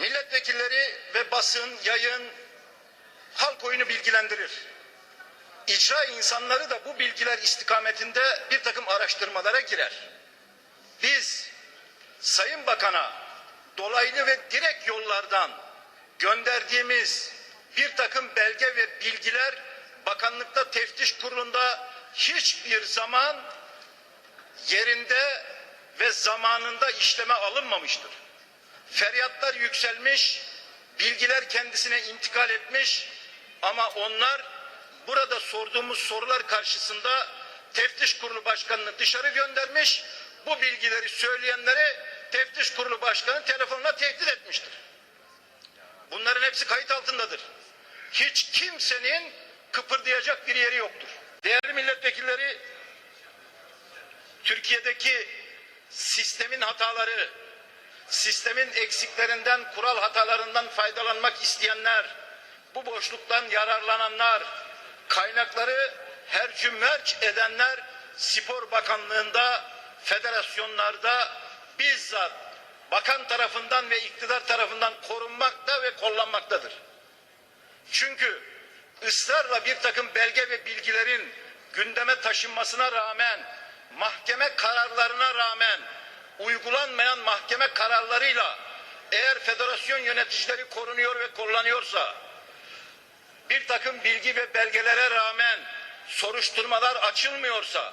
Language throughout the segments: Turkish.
Milletvekilleri ve basın, yayın halk oyunu bilgilendirir. İcra insanları da bu bilgiler istikametinde bir takım araştırmalara girer. Biz Sayın Bakan'a dolaylı ve direkt yollardan gönderdiğimiz bir takım belge ve bilgiler bakanlıkta teftiş kurulunda hiçbir zaman yerinde ve zamanında işleme alınmamıştır. Feryatlar yükselmiş, bilgiler kendisine intikal etmiş ama onlar burada sorduğumuz sorular karşısında teftiş kurulu başkanını dışarı göndermiş. Bu bilgileri söyleyenleri teftiş kurulu başkanı telefonla tehdit etmiştir. Bunların hepsi kayıt altındadır. Hiç kimsenin kıpırdayacak bir yeri yoktur. Değerli milletvekilleri, Türkiye'deki sistemin hataları, sistemin eksiklerinden, kural hatalarından faydalanmak isteyenler, bu boşluktan yararlananlar, kaynakları her merç edenler Spor Bakanlığı'nda, federasyonlarda bizzat bakan tarafından ve iktidar tarafından korunmakta ve kullanmaktadır. Çünkü ısrarla bir takım belge ve bilgilerin gündeme taşınmasına rağmen, mahkeme kararlarına rağmen uygulanmayan mahkeme kararlarıyla eğer federasyon yöneticileri korunuyor ve kullanıyorsa, bir takım bilgi ve belgelere rağmen soruşturmalar açılmıyorsa,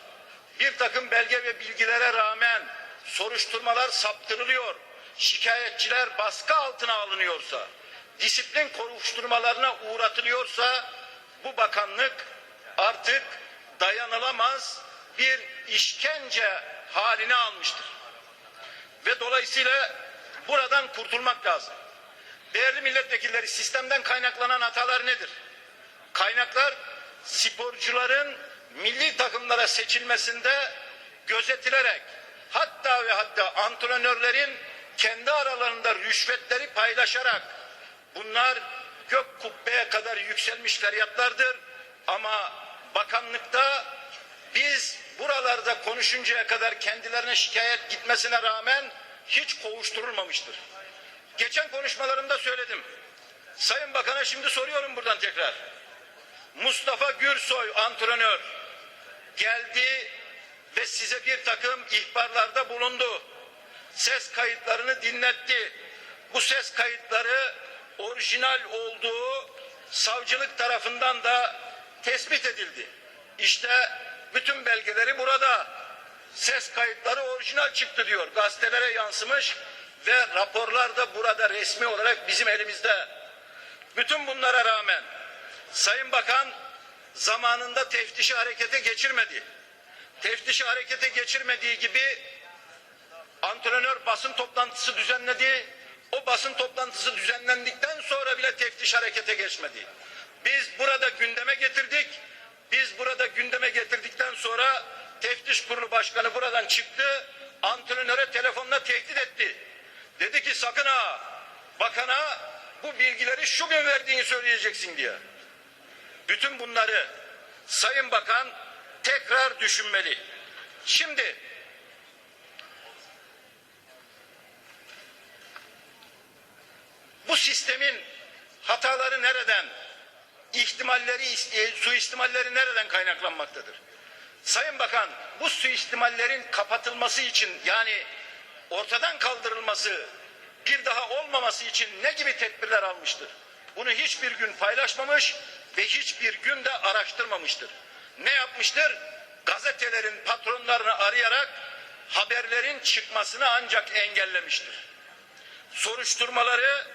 bir takım belge ve bilgilere rağmen soruşturmalar saptırılıyor, şikayetçiler baskı altına alınıyorsa, disiplin kovuşturmalarına uğratılıyorsa bu bakanlık artık dayanılamaz bir işkence haline almıştır. Ve dolayısıyla buradan kurtulmak lazım. Değerli milletvekilleri sistemden kaynaklanan hatalar nedir? Kaynaklar sporcuların milli takımlara seçilmesinde gözetilerek hatta ve hatta antrenörlerin kendi aralarında rüşvetleri paylaşarak bunlar gök kubbeye kadar yükselmiş feryatlardır ama bakanlıkta biz buralarda konuşuncaya kadar kendilerine şikayet gitmesine rağmen hiç kovuşturulmamıştır. Geçen konuşmalarımda söyledim. Sayın Bakan'a şimdi soruyorum buradan tekrar. Mustafa Gürsoy antrenör geldi ve size bir takım ihbarlarda bulundu. Ses kayıtlarını dinletti. Bu ses kayıtları orijinal olduğu savcılık tarafından da tespit edildi. İşte bütün belgeleri burada. Ses kayıtları orijinal çıktı diyor. Gazetelere yansımış ve raporlar da burada resmi olarak bizim elimizde. Bütün bunlara rağmen Sayın Bakan zamanında teftişi harekete geçirmedi. Teftişi harekete geçirmediği gibi antrenör basın toplantısı düzenledi. O basın toplantısı düzenlendikten sonra bile teftiş harekete geçmedi. Biz burada gündeme getirdik. Biz burada gündeme getirdikten sonra teftiş kurulu başkanı buradan çıktı. Antrenöre telefonla tehdit etti. Dedi ki sakın ha bakana bu bilgileri şu gün verdiğini söyleyeceksin diye. Bütün bunları Sayın Bakan tekrar düşünmeli. Şimdi bu sistemin hataları nereden, ihtimalleri, e, suistimalleri nereden kaynaklanmaktadır? Sayın Bakan bu suistimallerin kapatılması için yani ortadan kaldırılması, bir daha olmaması için ne gibi tedbirler almıştır? Bunu hiçbir gün paylaşmamış ve hiçbir gün de araştırmamıştır. Ne yapmıştır? Gazetelerin patronlarını arayarak haberlerin çıkmasını ancak engellemiştir. Soruşturmaları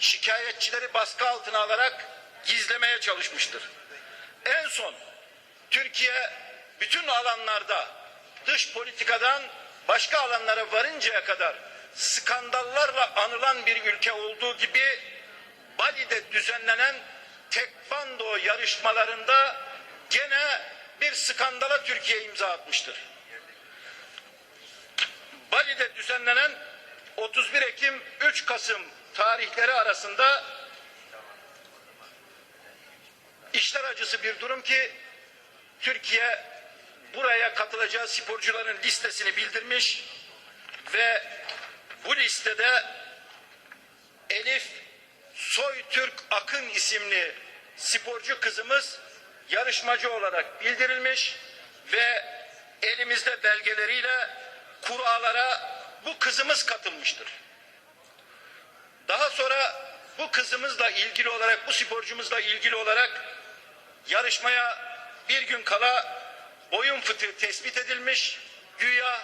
şikayetçileri baskı altına alarak gizlemeye çalışmıştır. En son Türkiye bütün alanlarda dış politikadan başka alanlara varıncaya kadar skandallarla anılan bir ülke olduğu gibi Bali'de düzenlenen tekvando yarışmalarında gene bir skandala Türkiye imza atmıştır. Bali'de düzenlenen 31 Ekim 3 Kasım tarihleri arasında işler acısı bir durum ki Türkiye buraya katılacağı sporcuların listesini bildirmiş ve bu listede Elif Soytürk Akın isimli sporcu kızımız yarışmacı olarak bildirilmiş ve elimizde belgeleriyle kurallara bu kızımız katılmıştır. Daha sonra bu kızımızla ilgili olarak, bu sporcumuzla ilgili olarak yarışmaya bir gün kala boyun fıtığı tespit edilmiş güya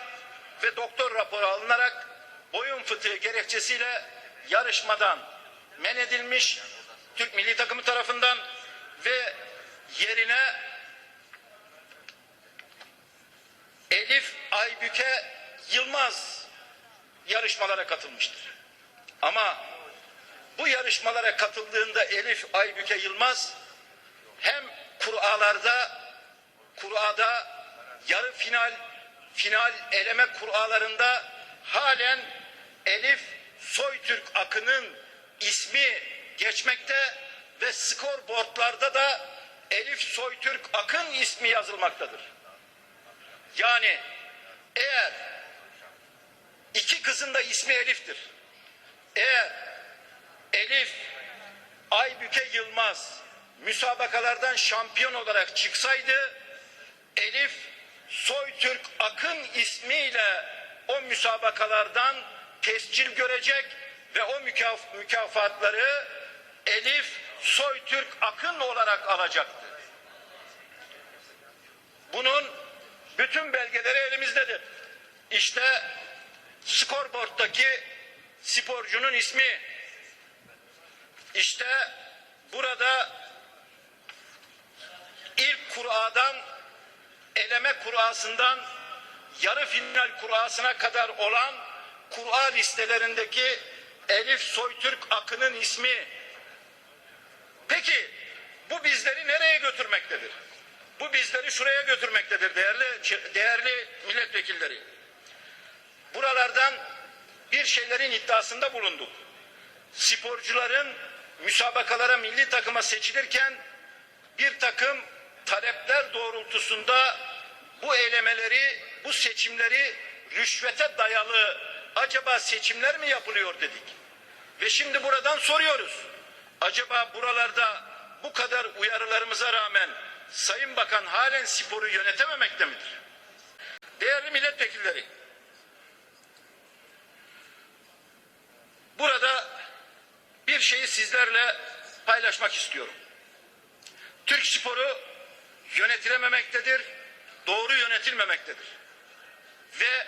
ve doktor raporu alınarak boyun fıtığı gerekçesiyle yarışmadan men edilmiş Türk milli takımı tarafından ve yerine Elif Aybüke Yılmaz yarışmalara katılmıştır. Ama bu yarışmalara katıldığında Elif Aybüke Yılmaz hem Kur'alarda Kur'ada yarı final final eleme Kur'alarında halen Elif Soytürk Akın'ın ismi geçmekte ve skorboardlarda da Elif Soytürk Akın ismi yazılmaktadır. Yani eğer iki kızın da ismi Elif'tir. Eğer Elif Aybüke Yılmaz müsabakalardan şampiyon olarak çıksaydı Elif Soytürk Akın ismiyle o müsabakalardan tescil görecek ve o mükaf mükafatları Elif Soytürk Akın olarak alacaktı. Bunun bütün belgeleri elimizdedir. İşte skorboarddaki sporcunun ismi. İşte burada Kur'a'dan eleme Kur'asından yarı final Kur'asına kadar olan Kur'a listelerindeki Elif Soytürk Akın'ın ismi. Peki bu bizleri nereye götürmektedir? Bu bizleri şuraya götürmektedir değerli değerli milletvekilleri. Buralardan bir şeylerin iddiasında bulunduk. Sporcuların müsabakalara milli takıma seçilirken bir takım talepler doğrultusunda bu elemeleri, bu seçimleri rüşvete dayalı acaba seçimler mi yapılıyor dedik. Ve şimdi buradan soruyoruz. Acaba buralarda bu kadar uyarılarımıza rağmen Sayın Bakan halen sporu yönetememekte midir? Değerli milletvekilleri, burada bir şeyi sizlerle paylaşmak istiyorum. Türk sporu yönetilememektedir, doğru yönetilmemektedir. Ve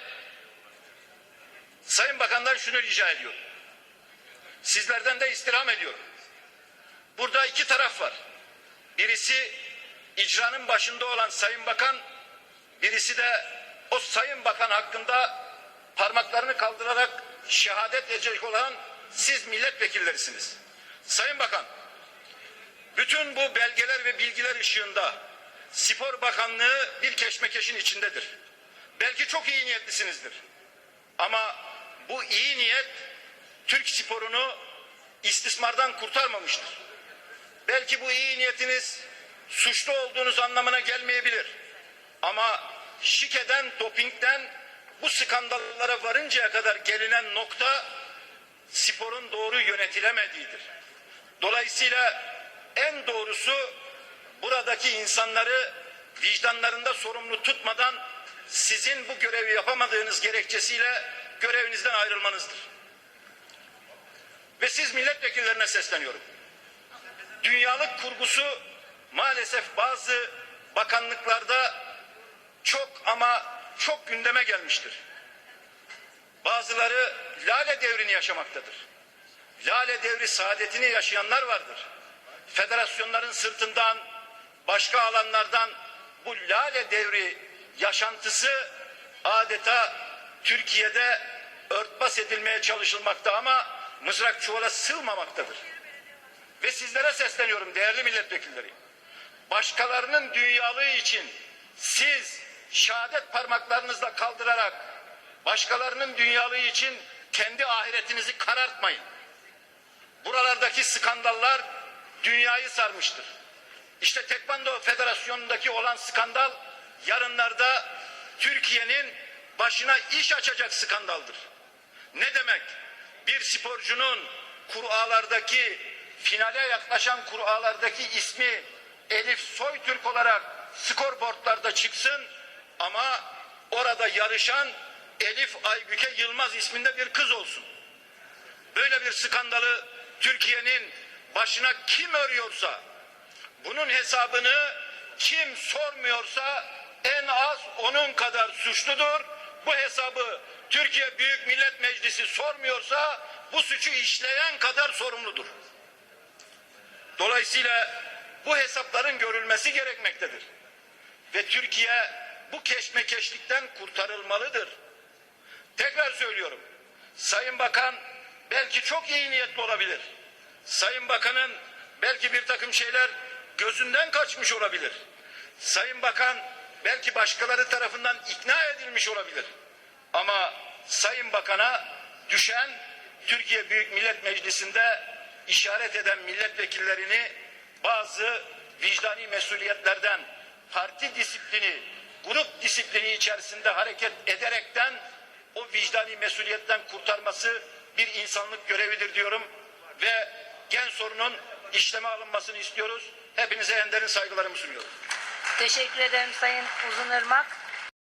Sayın Bakan'dan şunu rica ediyorum. Sizlerden de istirham ediyorum. Burada iki taraf var. Birisi icranın başında olan Sayın Bakan, birisi de o Sayın Bakan hakkında parmaklarını kaldırarak şehadet edecek olan siz milletvekillerisiniz. Sayın Bakan, bütün bu belgeler ve bilgiler ışığında Spor Bakanlığı bir keşmekeşin içindedir. Belki çok iyi niyetlisinizdir. Ama bu iyi niyet Türk sporunu istismardan kurtarmamıştır. Belki bu iyi niyetiniz suçlu olduğunuz anlamına gelmeyebilir. Ama şikeden, dopingden bu skandallara varıncaya kadar gelinen nokta sporun doğru yönetilemediğidir. Dolayısıyla en doğrusu buradaki insanları vicdanlarında sorumlu tutmadan sizin bu görevi yapamadığınız gerekçesiyle görevinizden ayrılmanızdır. Ve siz milletvekillerine sesleniyorum. Dünyalık kurgusu maalesef bazı bakanlıklarda çok ama çok gündeme gelmiştir. Bazıları lale devrini yaşamaktadır. Lale devri saadetini yaşayanlar vardır. Federasyonların sırtından, başka alanlardan bu lale devri yaşantısı adeta Türkiye'de örtbas edilmeye çalışılmakta ama mızrak çuvala sığmamaktadır. Ve sizlere sesleniyorum değerli milletvekilleri. Başkalarının dünyalığı için siz şehadet parmaklarınızla kaldırarak başkalarının dünyalığı için kendi ahiretinizi karartmayın. Buralardaki skandallar dünyayı sarmıştır. İşte Tekvando Federasyonu'ndaki olan skandal yarınlarda Türkiye'nin başına iş açacak skandaldır. Ne demek? Bir sporcunun Kur'alardaki finale yaklaşan Kur'alardaki ismi Elif Soytürk olarak skorboardlarda çıksın ama orada yarışan Elif Aybüke Yılmaz isminde bir kız olsun. Böyle bir skandalı Türkiye'nin başına kim örüyorsa bunun hesabını kim sormuyorsa en az onun kadar suçludur. Bu hesabı Türkiye Büyük Millet Meclisi sormuyorsa bu suçu işleyen kadar sorumludur. Dolayısıyla bu hesapların görülmesi gerekmektedir. Ve Türkiye bu keşmekeşlikten kurtarılmalıdır. Tekrar söylüyorum. Sayın Bakan belki çok iyi niyetli olabilir. Sayın Bakan'ın belki bir takım şeyler gözünden kaçmış olabilir. Sayın Bakan belki başkaları tarafından ikna edilmiş olabilir. Ama Sayın Bakan'a düşen Türkiye Büyük Millet Meclisi'nde işaret eden milletvekillerini bazı vicdani mesuliyetlerden parti disiplini, grup disiplini içerisinde hareket ederekten o vicdani mesuliyetten kurtarması bir insanlık görevidir diyorum ve gen sorunun işleme alınmasını istiyoruz. Hepinize en derin saygılarımı sunuyorum. Teşekkür ederim Sayın Uzunırmak.